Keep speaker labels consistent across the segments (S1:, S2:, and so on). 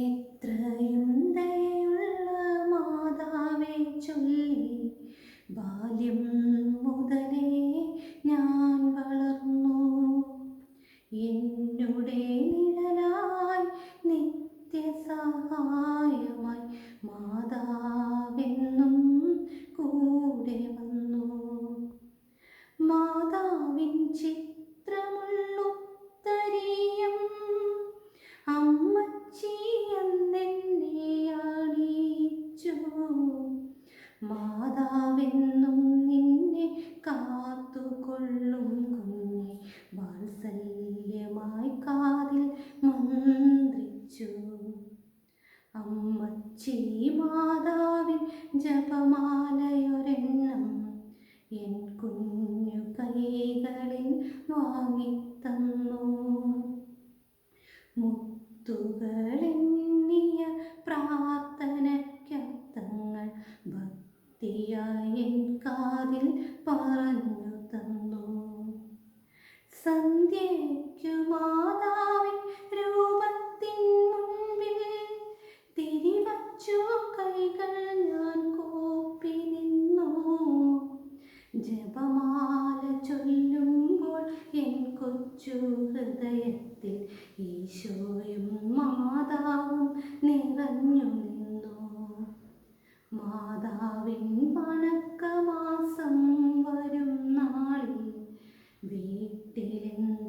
S1: എത്രയും ദയുള്ള മാതാവെ ചൊല്ലി അമ്മച്ചി മാതാവിൻ ജപമാലയൊരെണ്ണം എൻ കുഞ്ഞു കൈകളിൽ വാങ്ങിത്തന്നു. മുത്തുകളെണ്ണിയ പ്രാർത്ഥനയ്ക്കർത്ഥങ്ങൾ ഭക്തിയായി കാതിൽ പറഞ്ഞു തന്നു. സന്ധ്യയ്ക്കു മാതാവിൻ ഹൃദയത്തിൽ ഈശോയും മാതാവും നിറഞ്ഞു നിന്നു മാതാവിൻ വണക്കമാസം വരും നാളിൽ വീട്ടിലെന്താഘോഷമായിരുന്നു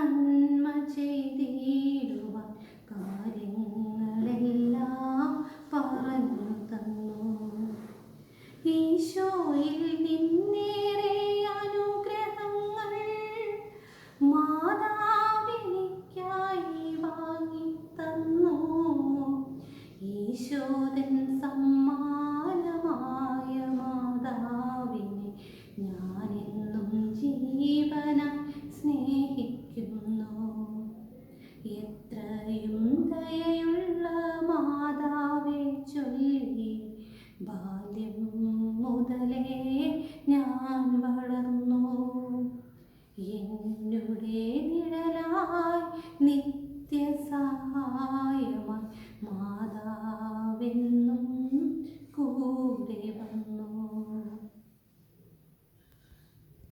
S1: thân നിന്റെ നിഴലായി നിത്യസഹായമായി മാതാ